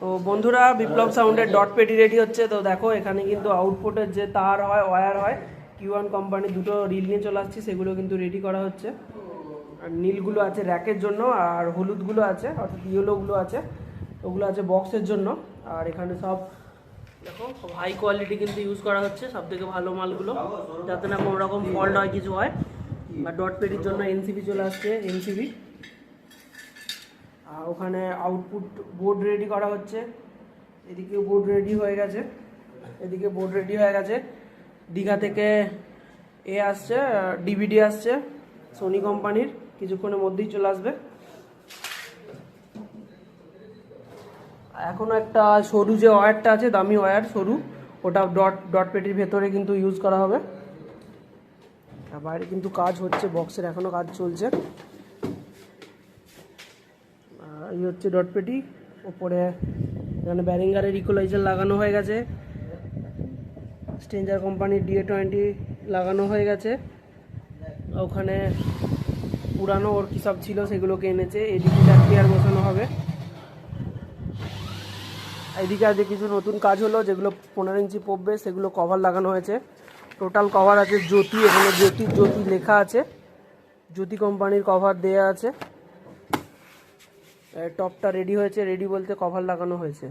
তো বন্ধুরা, বিপ্লব সাউন্ডের ডট পেটি রেডি হচ্ছে। তো দেখো, এখানে কিন্তু আউটপুটের যে তার হয় ওয়্যার হয় কিউ ওয়ান কোম্পানির দুটো রিল নিয়ে চলে আসছি, সেগুলো কিন্তু রেডি করা হচ্ছে। আর নীলগুলো আছে র্যাকের জন্য, আর হলুদগুলো আছে, অর্থাৎ ইয়েলোগুলো আছে। ওগুলো আছে বক্সের জন্য। আর এখানে সব, দেখো সব হাই কোয়ালিটি কিন্তু ইউজ করা হচ্ছে, সব থেকে ভালো মালগুলো। যাতে না কোনো রকম ফল্ট হয়, কিছু হয়। আর ডট পেটির জন্য এনসিবি চলে আসছে এনসিবি ওখানে আউটপুট বোর্ড রেডি করা হচ্ছে। এদিকে বোর্ড রেডি হয়ে গেছে। এদিকে বোর্ড রেডি হয়ে গেছে। দীঘা থেকে এ আসছে ডিভিডি আসছে সোনি কোম্পানির কিছুক্ষণের মধ্যেই চলে আসবে। এখনও একটা সরু যে ওয়্যারটা আছে, দামি ওয়্যার, সরু, ওটা ডট ডট পেটির ভেতরে কিন্তু ইউজ করা হবে। বাইরে কিন্তু কাজ হচ্ছে বক্সের এখনও কাজ চলছে। এই হচ্ছে ডট পেটি। ওপরে, এখানে ব্যারিঙ্গারের ইকোলাইজার লাগানো হয়ে গেছে। স্ট্রেঞ্জার কোম্পানির ডিএ টোয়েন্টি লাগানো হয়ে গেছে। ওখানে পুরানো ওর কী সব ছিল সেগুলোকে এনেছে। এদিকে চারটিয়ার বসানো হবে? এদিকে আজকে কিছু নতুন কাজ হলো, যেগুলো পনেরো ইঞ্চি পড়বে, সেগুলো কভার লাগানো হয়েছে। টোটাল কভার আছে জ্যোতি, এখানে জ্যোতি জ্যোতি লেখা আছে। জ্যোতি কোম্পানির কভার দেয়া আছে। টপটা রেডি হয়েছে রেডি বলতে কভার লাগানো হয়েছে।